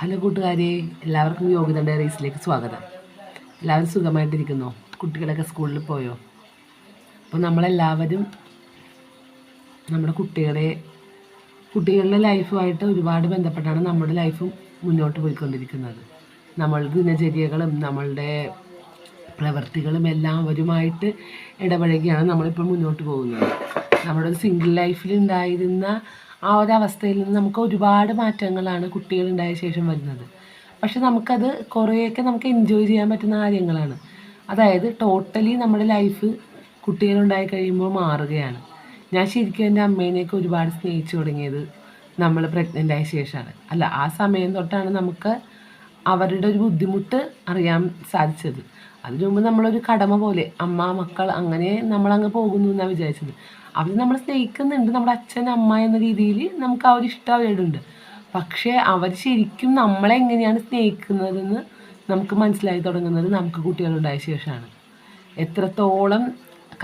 Hello കൂട്ടുകാരെ എല്ലാവർക്കും യോഗ്യത ഡയറീസിലേക്ക് സ്വാഗതം. എല്ലാവരും സുഖമായിട്ടിരിക്കുന്നോ? കുട്ടികളൊക്കെ സ്കൂളിൽ പോയോ? അപ്പോൾ നമ്മളെല്ലാവരും നമ്മുടെ കുട്ടികളെ കുട്ടികളുടെ ലൈഫുമായിട്ട് ഒരുപാട് ബന്ധപ്പെട്ടാണ് നമ്മുടെ ലൈഫും മുന്നോട്ട് പോയിക്കൊണ്ടിരിക്കുന്നത്. നമ്മളുടെ ദിനചര്യകളും നമ്മളുടെ പ്രവർത്തികളും എല്ലാം അവരുമായിട്ട് ഇടപഴകിയാണ് നമ്മളിപ്പോൾ മുന്നോട്ട് പോകുന്നത്. നമ്മുടെ ഒരു സിംഗിൾ ലൈഫിൽ ഉണ്ടായിരുന്ന ആ ഒരു അവസ്ഥയിൽ നിന്ന് നമുക്ക് ഒരുപാട് മാറ്റങ്ങളാണ് കുട്ടികളുണ്ടായ ശേഷം വരുന്നത്. പക്ഷെ നമുക്കത് കുറേയൊക്കെ നമുക്ക് എൻജോയ് ചെയ്യാൻ പറ്റുന്ന കാര്യങ്ങളാണ്. അതായത് ടോട്ടലി നമ്മുടെ ലൈഫ് കുട്ടികളുണ്ടായി കഴിയുമ്പോൾ മാറുകയാണ്. ഞാൻ ശരിക്കും എന്റെ അമ്മേനെയൊക്കെ ഒരുപാട് സ്നേഹിച്ചു തുടങ്ങിയത് നമ്മൾ പ്രഗ്നന്റ് ആയ ശേഷമാണ് അല്ല ആ സമയം തൊട്ടാണ് നമുക്ക് അവരുടെ ഒരു ബുദ്ധിമുട്ട് അറിയാൻ സാധിച്ചത്. അതിനു മുമ്പ് നമ്മളൊരു കടമ പോലെ അമ്മ മക്കൾ അങ്ങനെ നമ്മളങ്ങ് പോകുന്നു എന്നാണ് വിചാരിച്ചത്. അവർ നമ്മളെ സ്നേഹിക്കുന്നുണ്ട്. നമ്മുടെ അച്ഛൻ അമ്മ എന്ന രീതിയിൽ നമുക്ക് ആ ഒരു പക്ഷേ അവർ ശരിക്കും നമ്മളെ എങ്ങനെയാണ് സ്നേഹിക്കുന്നതെന്ന് നമുക്ക് മനസ്സിലായി തുടങ്ങുന്നത് നമുക്ക് കുട്ടികളുണ്ടായ ശേഷമാണ്. എത്രത്തോളം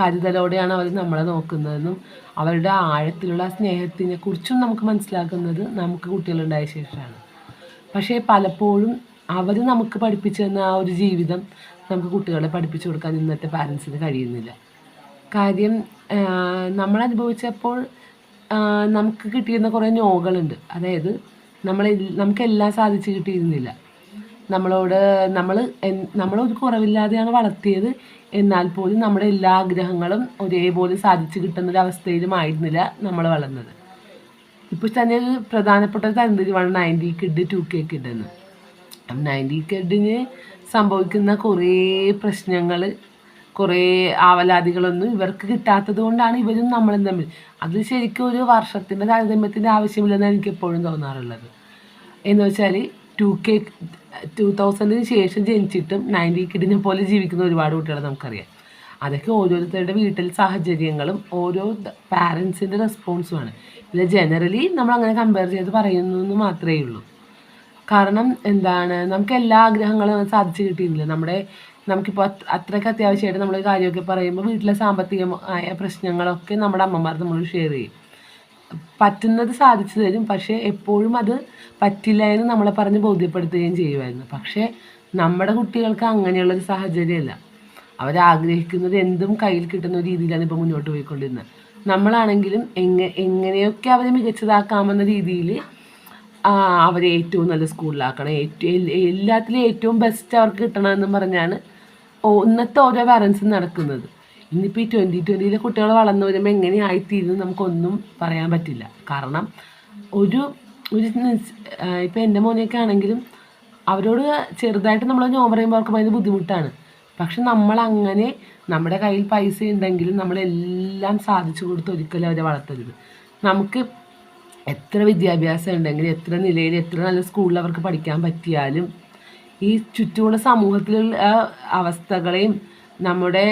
കരുതലോടെയാണ് അവർ നമ്മളെ നോക്കുന്നതെന്നും അവരുടെ ആഴത്തിലുള്ള സ്നേഹത്തിനെ കുറിച്ചും നമുക്ക് മനസ്സിലാക്കുന്നത് നമുക്ക് കുട്ടികളുണ്ടായ ശേഷമാണ്. പക്ഷേ പലപ്പോഴും അവർ നമുക്ക് പഠിപ്പിച്ചു തന്ന ആ ഒരു ജീവിതം നമുക്ക് കുട്ടികളെ പഠിപ്പിച്ചു കൊടുക്കാൻ ഇന്നത്തെ പാരൻസിന് കഴിയുന്നില്ല. കാര്യം നമ്മൾ അനുഭവിച്ചപ്പോൾ നമുക്ക് കിട്ടിയിരുന്ന കുറേ നോകളുണ്ട്. അതായത് നമ്മൾ നമുക്കെല്ലാം സാധിച്ചു കിട്ടിയിരുന്നില്ല. നമ്മളോട് നമ്മൾ നമ്മളൊരു കുറവില്ലാതെയാണ് വളർത്തിയത്. എന്നാൽ പോലും നമ്മുടെ എല്ലാ ആഗ്രഹങ്ങളും ഒരേപോലെ സാധിച്ചു കിട്ടുന്നൊരവസ്ഥയിലും ആയിരുന്നില്ല നമ്മൾ വളർന്നത്. ഇപ്പോൾ തന്നെ ഒരു പ്രധാനപ്പെട്ട ഒരു തരംതിരിവാണ് ninety kid two K kid എന്ന്. നയന്റി കിഡിന് സംഭവിക്കുന്ന കുറേ പ്രശ്നങ്ങൾ കുറേ ആവലാതികളൊന്നും ഇവർക്ക് കിട്ടാത്തത് കൊണ്ടാണ് ഇവരും നമ്മളും തമ്മിൽ. അത് ശരിക്കും ഒരു വർഷത്തിന്റെ താരതമ്യത്തിന്റെ ആവശ്യമില്ലെന്നാണ് എനിക്ക് എപ്പോഴും തോന്നാറുള്ളത്. എന്ന് വെച്ചാൽ ടു കെ ടു തൗസൻഡിന് ശേഷം ജനിച്ചിട്ടും നയന്റി കിഡിനെ പോലെ ജീവിക്കുന്ന ഒരുപാട് കുട്ടികളെ നമുക്കറിയാം. അതൊക്കെ ഓരോരുത്തരുടെ വീട്ടിൽ സാഹചര്യങ്ങളും ഓരോ പാരൻസിന്റെ റെസ്പോൺസുമാണ് പിന്നെ ജനറലി നമ്മൾ അങ്ങനെ കമ്പയർ ചെയ്ത് പറയുന്നു എന്ന് മാത്രമേ ഉള്ളൂ. കാരണം എന്താണ്? നമുക്ക് എല്ലാ ആഗ്രഹങ്ങളും സാധിച്ചു കിട്ടിയിരുന്നില്ല. നമ്മുടെ നമുക്കിപ്പോൾ അത് അത്രയ്ക്ക് അത്യാവശ്യമായിട്ട് നമ്മൾ കാര്യമൊക്കെ പറയുമ്പോൾ വീട്ടിലെ സാമ്പത്തികമായ പ്രശ്നങ്ങളൊക്കെ നമ്മുടെ അമ്മമാർ നമ്മൾ ഷെയർ ചെയ്യും. പറ്റുന്നത് സാധിച്ചു തരും പക്ഷേ എപ്പോഴും അത് പറ്റില്ല എന്ന് നമ്മളെ പറഞ്ഞ് ബോധ്യപ്പെടുത്തുകയും ചെയ്യുമായിരുന്നു. പക്ഷേ നമ്മുടെ കുട്ടികൾക്ക് അങ്ങനെയുള്ളൊരു സാഹചര്യമല്ല. അവരാഗ്രഹിക്കുന്നത് എന്തും കയ്യിൽ കിട്ടുന്ന രീതിയിലാണ് ഇപ്പോൾ മുന്നോട്ട് പോയിക്കൊണ്ടിരുന്നത്. നമ്മളാണെങ്കിലും എങ്ങനെ എങ്ങനെയൊക്കെ അവരെ മികച്ചതാക്കാമെന്ന രീതിയിൽ അവരെ ഏറ്റവും നല്ല സ്കൂളിലാക്കണം. ഏറ്റവും എല്ലാത്തിലും ഏറ്റവും ബെസ്റ്റ് അവർക്ക് കിട്ടണമെന്ന് പറഞ്ഞാണ് ഇന്നത്തെ ഓരോ പാരൻസും നടക്കുന്നത്. ഇന്നിപ്പോൾ ഈ ട്വന്റി ട്വന്റിയിലെ കുട്ടികൾ വളർന്നു വരുമ്പോൾ എങ്ങനെയായിത്തീരുന്നു നമുക്കൊന്നും പറയാൻ പറ്റില്ല. കാരണം ഒരു ഒരു ഇപ്പോൾ എന്റെ മോനെയൊക്കെ ആണെങ്കിലും അവരോട് ചെറുതായിട്ട് നമ്മൾ നോ പറയുമ്പോൾ അവർക്ക് ഭയങ്കര ബുദ്ധിമുട്ടാണ്. പക്ഷെ നമ്മളങ്ങനെ നമ്മുടെ കയ്യിൽ പൈസ ഉണ്ടെങ്കിലും നമ്മളെല്ലാം സാധിച്ചു കൊടുത്ത് ഒരിക്കലും അവരെ വളർത്തരുത്. നമുക്ക് എത്ര വിദ്യാഭ്യാസം ഉണ്ടെങ്കിലും എത്ര നിലയിൽ എത്ര നല്ല സ്കൂളിൽ അവർക്ക് പഠിക്കാൻ പറ്റിയാലും ഈ ചുറ്റുമുള്ള സമൂഹത്തിലുള്ള അവസ്ഥകളെയും നമ്മുടെ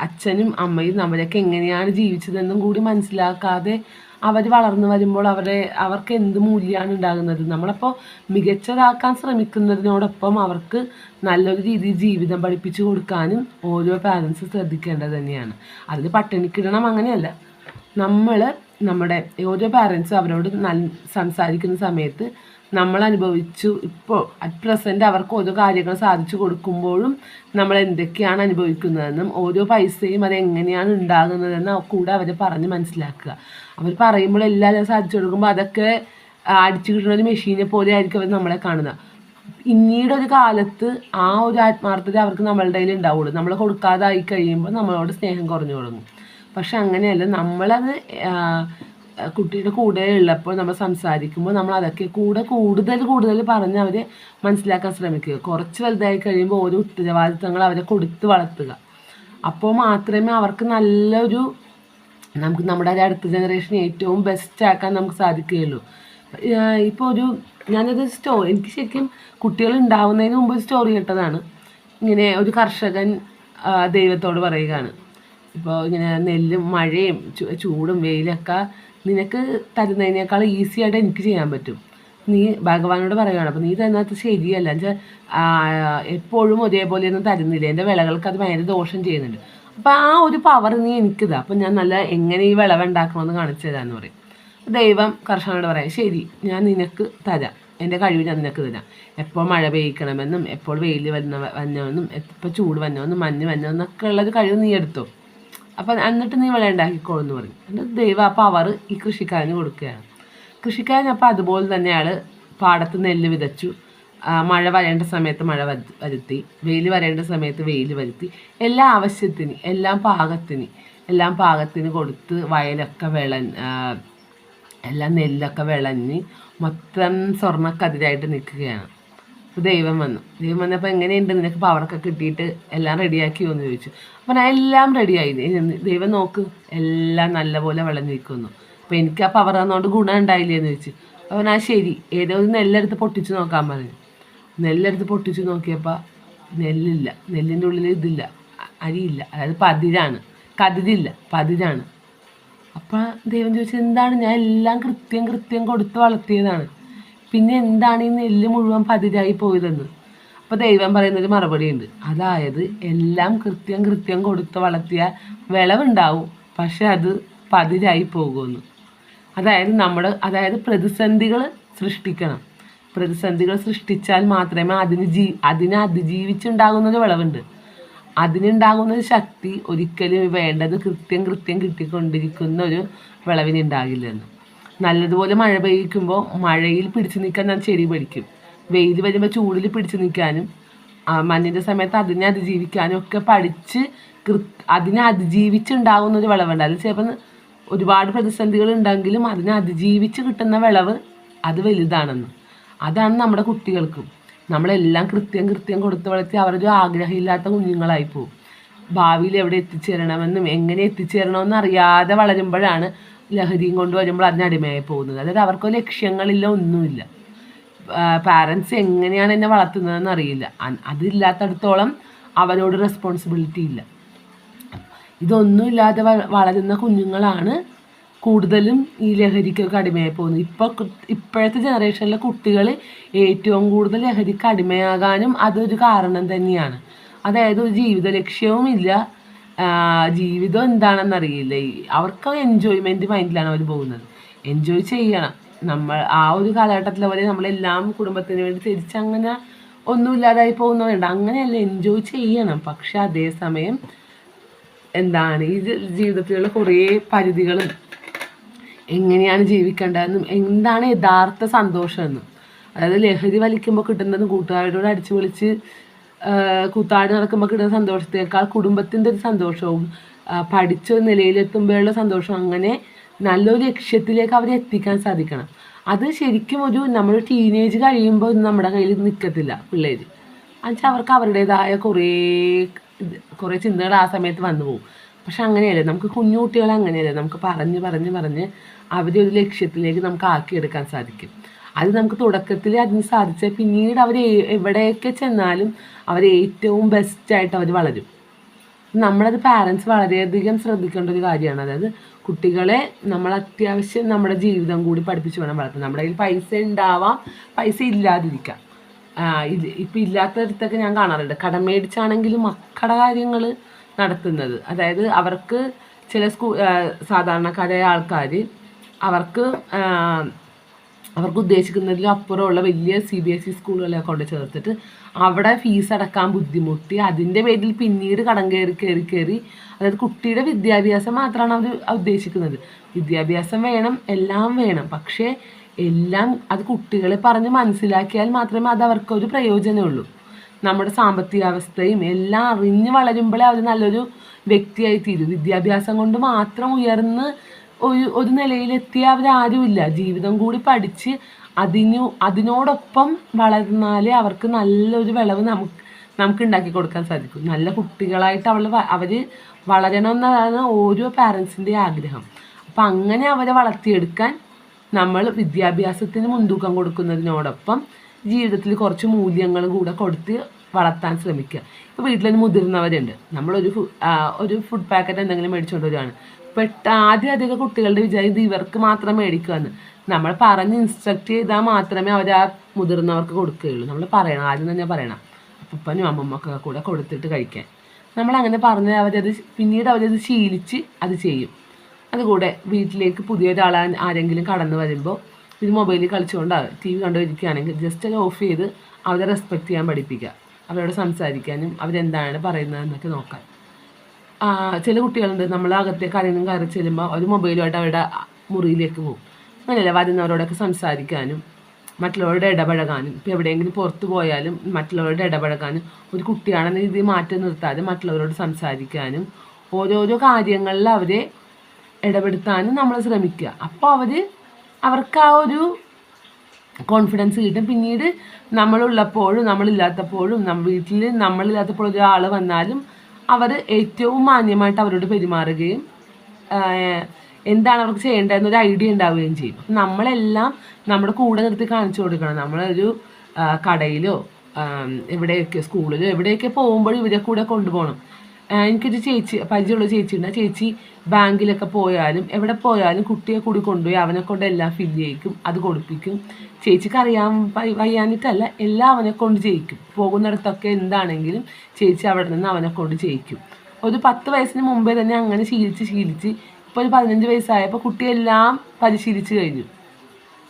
അച്ഛനും അമ്മയും നമ്മളൊക്കെ എങ്ങനെയാണ് ജീവിച്ചതെന്നും കൂടി മനസ്സിലാക്കാതെ അവർ വളർന്നു വരുമ്പോൾ അവരെ അവർക്ക് എന്ത് മൂല്യമാണ് ഉണ്ടാകുന്നത്? നമ്മളപ്പോൾ മികച്ചതാക്കാൻ ശ്രമിക്കുന്നതിനോടൊപ്പം അവർക്ക് നല്ലൊരു രീതിയിൽ ജീവിതം പഠിപ്പിച്ചു കൊടുക്കാനും ഓരോ പാരൻസ് ശ്രദ്ധിക്കേണ്ടത് തന്നെയാണ്. അതിൽ പട്ടിണിക്കിടണം അങ്ങനെയല്ല. നമ്മൾ നമ്മുടെ ഓരോ പാരൻസും അവരോട് നൽ സംസാരിക്കുന്ന സമയത്ത് നമ്മൾ അനുഭവിച്ചു ഇപ്പോൾ അറ്റ് പ്രസന്റ് അവർക്ക് ഓരോ കാര്യങ്ങൾ സാധിച്ചു കൊടുക്കുമ്പോഴും നമ്മൾ എന്തൊക്കെയാണ് അനുഭവിക്കുന്നതെന്നും ഓരോ പൈസയും അത് എങ്ങനെയാണ് ഉണ്ടാകുന്നതെന്നും കൂടെ അവരെ പറഞ്ഞ് മനസ്സിലാക്കുക. അവർ പറയുമ്പോൾ എല്ലാം സാധിച്ചു കൊടുക്കുമ്പോൾ അതൊക്കെ അടിച്ചു കിട്ടുന്ന ഒരു മെഷീനെ പോലെ ആയിരിക്കും അവർ നമ്മളെ കാണുന്നത് പിന്നീട് ഒരു കാലത്ത് ആ ഒരു ആത്മാർത്ഥത അവർക്ക് നമ്മളുടെ കയ്യിൽ ഉണ്ടാവുള്ളൂ. നമ്മൾ കൊടുക്കാതായി കഴിയുമ്പോൾ നമ്മളോട് സ്നേഹം കുറഞ്ഞു തുടങ്ങും. പക്ഷെ അങ്ങനെയല്ല. നമ്മളത് കുട്ടിയുടെ കൂടെ ഉള്ളപ്പോൾ നമ്മൾ സംസാരിക്കുമ്പോൾ നമ്മൾ അതൊക്കെ കൂടെ കൂടുതൽ കൂടുതൽ പറഞ്ഞ് അവരെ മനസ്സിലാക്കാൻ ശ്രമിക്കുക. കുറച്ച് വലുതായി കഴിയുമ്പോൾ ഓരോ ഉത്തരവാദിത്തങ്ങൾ അവരെ കൊടുത്ത് വളർത്തുക. അപ്പോൾ മാത്രമേ അവർക്ക് നല്ലൊരു നമുക്ക് നമ്മുടെ അടുത്ത ജനറേഷൻ ഏറ്റവും ബെസ്റ്റ് ആക്കാൻ നമുക്ക് സാധിക്കുകയുള്ളൂ. ഇപ്പോൾ ഒരു ഞാനത് സ്റ്റോ എനിക്ക് ശരിക്കും കുട്ടികൾ ഉണ്ടാവുന്നതിന് മുമ്പ് സ്റ്റോറി കേട്ടതാണ്. ഇങ്ങനെ ഒരു കർഷകൻ ദൈവത്തോട് പറയുകയാണ്. ഇപ്പോൾ ഇങ്ങനെ നെല്ലും മഴയും ചൂടും വെയിലൊക്കെ നിനക്ക് തരുന്നതിനേക്കാൾ ഈസി ആയിട്ട് എനിക്ക് ചെയ്യാൻ പറ്റും. നീ ഭഗവാനോട് പറയുകയാണ് അപ്പോൾ നീ തന്നത് ശരിയല്ല. എന്നുവെച്ചാൽ എപ്പോഴും ഒരേപോലെയൊന്നും തരുന്നില്ല. എന്റെ വിളകൾക്ക് അത് ഭയങ്കര ദോഷം ചെയ്യുന്നുണ്ട്. അപ്പോൾ ആ ഒരു പവർ നീ എനിക്കിതാ. അപ്പം ഞാൻ നല്ല എങ്ങനെ ഈ വിളവ് ഉണ്ടാക്കണമെന്ന് കാണിച്ചു തരാമെന്ന് പറയും. ദൈവം കർഷകനോട് പറയാം ശരി ഞാൻ നിനക്ക് തരാം. എന്റെ കഴിവ് ഞാൻ നിനക്ക് തരാം. എപ്പോൾ മഴ പെയ്യിക്കണമെന്നും എപ്പോൾ വെയിൽ വന്ന വന്നവെന്നും എപ്പോൾ ചൂട് വന്നവെന്നും മഞ്ഞ് വന്നവെന്നൊക്കെ ഉള്ളൊരു കഴിവ് നീ എടുത്തോ. അപ്പം എന്നിട്ട് നീ വിള ഉണ്ടാക്കിക്കോളെന്ന് പറഞ്ഞു. എന്നിട്ട് ദൈവം ആ പവർ ഈ കൃഷിക്കാരന് കൊടുക്കുകയാണ്. കൃഷിക്കാരൻ അപ്പോൾ അതുപോലെ തന്നെ അയാൾ പാടത്ത് നെല്ല് വിതച്ചു. മഴ വരേണ്ട സമയത്ത് മഴ വരു- വരുത്തി. വെയിൽ വരേണ്ട സമയത്ത് വെയിൽ വരുത്തി. എല്ലാ ആവശ്യത്തിന് എല്ലാം പാകത്തിന് എല്ലാം പാകത്തിന് കൊടുത്ത് വയലൊക്കെ വിള എല്ലാം നെല്ലൊക്കെ വിളഞ്ഞ് മൊത്തം സ്വർണക്കതിരായിട്ട് നിൽക്കുകയാണ്. അപ്പോൾ ദൈവം വന്നു. ദൈവം വന്നപ്പോൾ എങ്ങനെയുണ്ട്? നിനക്ക് പവറൊക്കെ കിട്ടിയിട്ട് എല്ലാം റെഡിയാക്കിയോ എന്ന് ചോദിച്ചു. അപ്പോൾ ഞാൻ എല്ലാം റെഡിയായി ദൈവം നോക്ക്. എല്ലാം നല്ലപോലെ വിളഞ്ഞു നിൽക്കുന്നു. അപ്പോൾ എനിക്ക് ആ പവർ തന്നുകൊണ്ട് ഗുണം ഉണ്ടായില്ലേ എന്ന് ചോദിച്ചു. അപ്പോൾ ഞാൻ ശരി. ഏതോ ഒരു നെല്ലെടുത്ത് പൊട്ടിച്ച് നോക്കാൻ പറഞ്ഞു. നെല്ലെടുത്ത് പൊട്ടിച്ച് നോക്കിയപ്പോൾ നെല്ലില്ല. നെല്ലിന്റെ ഉള്ളിൽ ഇതില്ല. അരിയില്ല. അതായത് പതിരാണ്. കതിരില്ല. പതിരാണ്. അപ്പോൾ ദൈവം ചോദിച്ചത് എന്താണ്? ഞാൻ എല്ലാം കൃത്യം കൃത്യം കൊടുത്ത് വളർത്തിയതാണ്. പിന്നെ എന്താണ് ഈ നെല്ല് മുഴുവൻ പതിരായി പോയതെന്ന്? അപ്പോൾ ദൈവം പറയുന്നൊരു മറുപടി ഉണ്ട് അതായത് എല്ലാം കൃത്യം കൃത്യം കൊടുത്ത് വളർത്തിയ വിളവുണ്ടാവും പക്ഷെ അത് പതിരായി പോകുമെന്ന്. അതായത് നമ്മൾ അതായത് പ്രതിസന്ധികൾ സൃഷ്ടിക്കണം. പ്രതിസന്ധികൾ സൃഷ്ടിച്ചാൽ മാത്രമേ അതിന് ജീ അതിനെ അതിജീവിച്ചുണ്ടാകുന്നൊരു വിളവുണ്ട്. അതിനുണ്ടാകുന്ന ശക്തി ഒരിക്കലും വേണ്ടത് കൃത്യം കൃത്യം കിട്ടിക്കൊണ്ടിരിക്കുന്ന ഒരു വിളവിനുണ്ടാകില്ലെന്ന്. നല്ലതുപോലെ മഴ പെയ്യിക്കുമ്പോൾ മഴയിൽ പിടിച്ചു നിൽക്കാൻ ഞാൻ ചെടി പഠിക്കും വെയിൽ വരുമ്പോൾ ചൂടിൽ പിടിച്ചു നിൽക്കാനും മഞ്ഞിന്റെ സമയത്ത് അതിനെ അതിജീവിക്കാനും ഒക്കെ പഠിച്ച് കൃ അതിനെ അതിജീവിച്ചുണ്ടാകുന്ന ഒരു വിളവുണ്ട്. അത് ചിലപ്പോൾ ഒരുപാട് പ്രതിസന്ധികൾ ഉണ്ടെങ്കിലും അതിനെ അതിജീവിച്ച് കിട്ടുന്ന വിളവ് അത് വലുതാണെന്ന്. അതാണ് നമ്മുടെ കുട്ടികൾക്കും. നമ്മളെല്ലാം കൃത്യം കൃത്യം കൊടുത്ത് വളർത്തി അവരൊരു ആഗ്രഹമില്ലാത്ത കുഞ്ഞുങ്ങളായി പോകും ഭാവിയിൽ എവിടെ എത്തിച്ചേരണമെന്നും എങ്ങനെ എത്തിച്ചേരണമെന്നും അറിയാതെ വളരുമ്പോഴാണ് ലഹരിയും കൊണ്ട് വരുമ്പോൾ അതിനടിമയായി പോകുന്നത്. അതായത് അവർക്ക് ലക്ഷ്യങ്ങളില്ല ഒന്നുമില്ല. പാരൻസ് എങ്ങനെയാണ് എന്നെ വളർത്തുന്നതെന്ന് അറിയില്ല. അതില്ലാത്തടത്തോളം അവരോട് റെസ്പോൺസിബിലിറ്റി ഇല്ല. ഇതൊന്നുമില്ലാതെ വളരുന്ന കുഞ്ഞുങ്ങളാണ് കൂടുതലും ഈ ലഹരിക്കൊക്കെ അടിമയായി പോകുന്നത്. ഇപ്പോൾ ഇപ്പോഴത്തെ ജനറേഷനിലെ കുട്ടികൾ ഏറ്റവും കൂടുതൽ ലഹരിക്ക് അടിമയാകാനും അതൊരു കാരണം തന്നെയാണ്. അതായത് ഒരു ജീവിത ലക്ഷ്യവും ഇല്ല ആ, ജീവിതം എന്താണെന്നറിയില്ല. അവർക്ക് എൻജോയ്മെന്റ് മൈൻഡിലാണ് അവർ പോകുന്നത്. എൻജോയ് ചെയ്യണം. നമ്മൾ ആ ഒരു കാലഘട്ടത്തിൽ പോലെ നമ്മളെല്ലാം കുടുംബത്തിന് വേണ്ടി തിരിച്ചങ്ങനെ ഒന്നുമില്ലാതായി പോകുന്നവരുണ്ട്. അങ്ങനെയല്ല എൻജോയ് ചെയ്യണം. പക്ഷെ അതേസമയം എന്താണ് ഈ ജീവിതത്തിലുള്ള കുറേ പരിധികളും എങ്ങനെയാണ് ജീവിക്കേണ്ടതെന്നും എന്താണ് യഥാർത്ഥ സന്തോഷമെന്നും. അതായത് ലഹരി വലിക്കുമ്പോൾ കിട്ടുന്നതും കൂട്ടുകാരോട് അടിച്ചു പൊളിച്ച് കൂത്താടി നടക്കുമ്പോൾ കിട്ടുന്ന സന്തോഷത്തേക്കാൾ കുടുംബത്തിന്റെ ഒരു സന്തോഷവും പഠിച്ച നിലയിലെത്തുമ്പോഴുള്ള സന്തോഷം അങ്ങനെ നല്ലൊരു ലക്ഷ്യത്തിലേക്ക് അവരെ എത്തിക്കാൻ സാധിക്കണം. അത് ശരിക്കും ഒരു നമ്മൾ ടീനേജ് കഴിയുമ്പോൾ നമ്മുടെ കയ്യിൽ നിൽക്കത്തില്ല പിള്ളേർ എന്നുവെച്ചാൽ അവർക്ക് അവരുടേതായ കുറേ കുറേ ചിന്തകൾ ആ സമയത്ത് വന്നു പോകും. പക്ഷെ അങ്ങനെയല്ല നമുക്ക് കുഞ്ഞു കുട്ടികളെ അങ്ങനെയല്ല നമുക്ക് പറഞ്ഞ് പറഞ്ഞ് പറഞ്ഞ് അവരെ ഒരു ലക്ഷ്യത്തിലേക്ക് നമുക്ക് ആക്കിയെടുക്കാൻ സാധിക്കും. അത് നമുക്ക് തുടക്കത്തിൽ അതിന് സാധിച്ചാൽ പിന്നീട് അവർ എവിടെയൊക്കെ ചെന്നാലും അവർ ഏറ്റവും ബെസ്റ്റായിട്ട് അവർ വളരും. നമ്മളത് പാരൻസ് വളരെയധികം ശ്രദ്ധിക്കേണ്ട ഒരു കാര്യമാണ്. അതായത് കുട്ടികളെ നമ്മൾ അത്യാവശ്യം നമ്മുടെ ജീവിതം കൂടി പഠിപ്പിച്ച് വേണം വളർത്താൻ. നമ്മുടെ കയ്യിൽ പൈസ ഉണ്ടാവാം പൈസ ഇല്ലാതിരിക്കാം. ഇത് ഇപ്പം ഇല്ലാത്തടത്തൊക്കെ ഞാൻ കാണാറുണ്ട്. കടം മേടിച്ചാണെങ്കിലും മക്കളുടെ കാര്യങ്ങൾ നടത്തുന്നത്. അതായത് അവർക്ക് ചില സ്കൂ സാധാരണക്കാരായ ആൾക്കാർ അവർക്ക് അവർക്ക് ഉദ്ദേശിക്കുന്നതിലും അപ്പുറമുള്ള വലിയ സി ബി എസ് ഇ സ്കൂളുകളെ കൊണ്ട് ചേർത്തിട്ട് അവിടെ ഫീസ് അടക്കാൻ ബുദ്ധിമുട്ടി. അതിന്റെ പേരിൽ പിന്നീട് കടം കയറി കയറി കയറി. അതായത് കുട്ടിയുടെ വിദ്യാഭ്യാസം മാത്രമാണ് അവർ ഉദ്ദേശിക്കുന്നത്. വിദ്യാഭ്യാസം വേണം എല്ലാം വേണം. പക്ഷേ എല്ലാം അത് കുട്ടികളെ പറഞ്ഞ് മനസ്സിലാക്കിയാൽ മാത്രമേ അത് അവർക്കൊരു പ്രയോജനമുള്ളൂ. നമ്മുടെ സാമ്പത്തിക അവസ്ഥയും എല്ലാം അറിഞ്ഞ് വളരുമ്പോഴേ അവർ നല്ലൊരു വ്യക്തിയായി തീരും വിദ്യാഭ്യാസം കൊണ്ട് മാത്രം ഉയർന്ന് ഒരു ഒരു നിലയിലെത്തിയ അവരാരുമില്ല. ജീവിതം കൂടി പഠിച്ച് അതിനു അതിനോടൊപ്പം വളർന്നാലേ അവർക്ക് നല്ലൊരു വിളവ് നമുക്ക് നമുക്ക് ഉണ്ടാക്കി കൊടുക്കാൻ സാധിക്കും. നല്ല കുട്ടികളായിട്ട് അവൾ അവർ വളരണമെന്നതാണ് ഓരോ പാരൻസിന്റെ ആഗ്രഹം. അപ്പം അങ്ങനെ അവരെ വളർത്തിയെടുക്കാൻ നമ്മൾ വിദ്യാഭ്യാസത്തിന് മുൻതൂക്കം കൊടുക്കുന്നതിനോടൊപ്പം ജീവിതത്തിൽ കുറച്ച് മൂല്യങ്ങൾ കൂടെ കൊടുത്ത് വളർത്താൻ ശ്രമിക്കുക. ഇപ്പോൾ വീട്ടിൽ മുതിർന്നവരുണ്ട്. നമ്മളൊരു ഒരു ഫുഡ് പാക്കറ്റ് എന്തെങ്കിലും മേടിച്ചുകൊണ്ട് വരുവാണ് പെട്ട ആദ്യം അധികം കുട്ടികളുടെ വിചാരം ഇത് ഇവർക്ക് മാത്രം മേടിക്കുമെന്ന് നമ്മൾ പറഞ്ഞ് ഇൻസ്ട്രക്ട് ചെയ്താൽ മാത്രമേ അവർ ആ മുതിർന്നവർക്ക് കൊടുക്കുകയുള്ളൂ. നമ്മൾ പറയണം. ആദ്യം തന്നെ പറയണം. അപ്പനും അമ്മമ്മക്കൊക്കെ കൂടെ കൊടുത്തിട്ട് കഴിക്കാൻ. നമ്മൾ അങ്ങനെ പറഞ്ഞ് അവരത് പിന്നീട് അവരത് ശീലിച്ച് അത് ചെയ്യും. അതുകൂടെ വീട്ടിലേക്ക് പുതിയൊരാൾ ആരെങ്കിലും കടന്നു വരുമ്പോൾ ഇത് മൊബൈലിൽ കളിച്ചുകൊണ്ടാണ് ടി വി കണ്ടുകൊണ്ടിരിക്കുകയാണെങ്കിൽ ജസ്റ്റ് അത് ഓഫ് ചെയ്ത് അവരെ റെസ്പെക്റ്റ് ചെയ്യാൻ പഠിപ്പിക്കുക. അവരോട് സംസാരിക്കാനും അവരെന്താണ് പറയുന്നതെന്നൊക്കെ നോക്കാൻ ആ, ചില കുട്ടികളുണ്ട്. നമ്മൾ അകത്തേക്ക് ആരെങ്കിലും കയറി ചെല്ലുമ്പോൾ അവർ മൊബൈലുമായിട്ട് അവരുടെ മുറിയിലേക്ക് പോകും. അങ്ങനെയല്ല വരുന്നവരോടൊക്കെ സംസാരിക്കാനും മറ്റുള്ളവരുടെ ഇടപഴകാനും. ഇപ്പോൾ എവിടെയെങ്കിലും പുറത്ത് പോയാലും മറ്റുള്ളവരുടെ ഇടപഴകാനും ഒരു കുട്ടിയാണെന്ന രീതിയിൽ മാറ്റി നിർത്താതെ മറ്റുള്ളവരോട് സംസാരിക്കാനും ഓരോരോ കാര്യങ്ങളിൽ അവരെ ഇടപെടുത്താനും നമ്മൾ ശ്രമിക്കുക. അപ്പോൾ അവർ അവർക്ക് ആ ഒരു കോൺഫിഡൻസ് കിട്ടും. പിന്നീട് നമ്മളുള്ളപ്പോഴും നമ്മളില്ലാത്തപ്പോഴും നമ്മ വീട്ടിൽ നമ്മളില്ലാത്തപ്പോൾ ഒരാൾ വന്നാലും അവർ ഏറ്റവും മാന്യമായിട്ട് അവരോട് പെരുമാറുകയും എന്താണ് അവർക്ക് ചെയ്യേണ്ടതെന്നൊരു ഐഡിയ ഉണ്ടാവുകയും ചെയ്യും. നമ്മളെല്ലാം നമ്മുടെ കൂടെ നിർത്തി കാണിച്ചു കൊടുക്കണം. നമ്മളൊരു കടയിലോ എവിടെയൊക്കെ സ്കൂളിലോ എവിടെയൊക്കെ പോകുമ്പോൾ ഇവരെ കൂടെ കൊണ്ടുപോകണം. എനിക്കൊരു ചേച്ചി പരിചയമുള്ള ചേച്ചിയുണ്ട്. ആ ചേച്ചി ബാങ്കിലൊക്കെ പോയാലും എവിടെ പോയാലും കുട്ടിയെ കൂടി കൊണ്ടുപോയി അവനെ കൊണ്ട് എല്ലാം ഫില്ല് ചെയ്യിക്കും. അത് കൊടുപ്പിക്കും. ചേച്ചിക്ക് അറിയാൻ വയ്യാനിട്ടല്ല എല്ലാം അവനെ കൊണ്ട് ചെയ്യിക്കും. പോകുന്നിടത്തൊക്കെ എന്താണെങ്കിലും ചേച്ചി അവിടെ നിന്ന് അവനെ കൊണ്ട് ചെയ്യിക്കും. ഒരു പത്ത് വയസ്സിന് മുമ്പേ തന്നെ അങ്ങനെ ശീലിച്ച് ശീലിച്ച് ഇപ്പോൾ ഒരു പതിനഞ്ച് വയസ്സായപ്പോൾ കുട്ടിയെല്ലാം പരിശീലിച്ച് കഴിഞ്ഞു.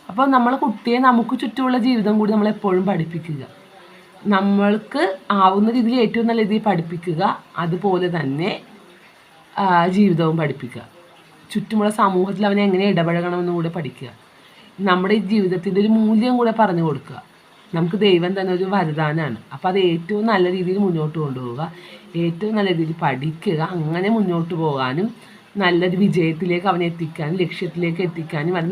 അപ്പോൾ നമ്മളെ കുട്ടിയെ നമുക്ക് ചുറ്റുമുള്ള ജീവിതം കൂടി നമ്മളെപ്പോഴും പഠിപ്പിക്കുക. നമ്മൾക്ക് ആവുന്ന രീതിയിൽ ഏറ്റവും നല്ല രീതിയിൽ പഠിപ്പിക്കുക അതുപോലെ തന്നെ ജീവിതവും പഠിപ്പിക്കുക. ചുറ്റുമുള്ള സമൂഹത്തിൽ അവനെ എങ്ങനെ ഇടപഴകണമെന്ന് കൂടെ പഠിക്കുക. നമ്മുടെ ഈ ജീവിതത്തിന്റെ ഒരു മൂല്യം കൂടെ പറഞ്ഞു കൊടുക്കുക. നമുക്ക് ദൈവം തന്നെ ഒരു വരദാനമാണ് അപ്പോൾ അത് ഏറ്റവും നല്ല രീതിയിൽ മുന്നോട്ട് കൊണ്ടുപോവുക ഏറ്റവും നല്ല രീതിയിൽ പഠിക്കുക അങ്ങനെ മുന്നോട്ട് പോകാനും നല്ലൊരു വിജയത്തിലേക്ക് അവനെ എത്തിക്കാനും ലക്ഷ്യത്തിലേക്ക് എത്തിക്കാനും അത്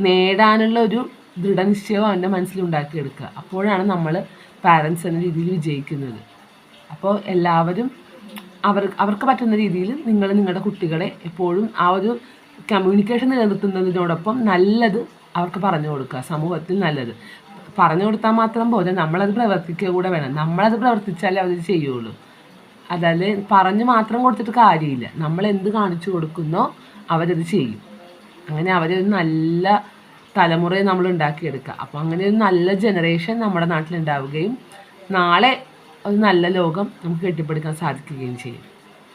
നേടാനുള്ള ഒരു ദൃഢനിശ്ചയം അവന്റെ മനസ്സിലുണ്ടാക്കിയെടുക്കുക അപ്പോഴാണ് നമ്മൾ പാരൻസ് എന്ന രീതിയിൽ വിജയിക്കുന്നത്. അപ്പോൾ എല്ലാവരും അവർ അവർക്ക് പറ്റുന്ന രീതിയിൽ നിങ്ങൾ നിങ്ങളുടെ കുട്ടികളെ എപ്പോഴും ആ ഒരു കമ്മ്യൂണിക്കേഷൻ നിലനിർത്തുന്നതിനോടൊപ്പം നല്ലത് അവർക്ക് പറഞ്ഞു കൊടുക്കുക. സമൂഹത്തിൽ നല്ലത്. പറഞ്ഞു കൊടുത്താൽ മാത്രം പോരാ. നമ്മളത് പ്രവർത്തിക്കുക കൂടെ വേണം. നമ്മളത് പ്രവർത്തിച്ചാലേ അവർ ചെയ്യുള്ളൂ. അതായത് പറഞ്ഞു മാത്രം കൊടുത്തിട്ട് കാര്യമില്ല. നമ്മൾ എന്ത് കാണിച്ചു കൊടുക്കുന്നോ അവരത് ചെയ്യും. അങ്ങനെ അവരൊരു നല്ല തലമുറയെ നമ്മൾ ഉണ്ടാക്കിയെടുക്കുക. അപ്പോൾ അങ്ങനെ ഒരു നല്ല ജനറേഷൻ നമ്മുടെ നാട്ടിലുണ്ടാവുകയും നാളെ ഒരു നല്ല ലോകം നമുക്ക് കെട്ടിപ്പടുക്കാൻ സാധിക്കുകയും ചെയ്യും.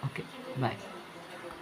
Okay bye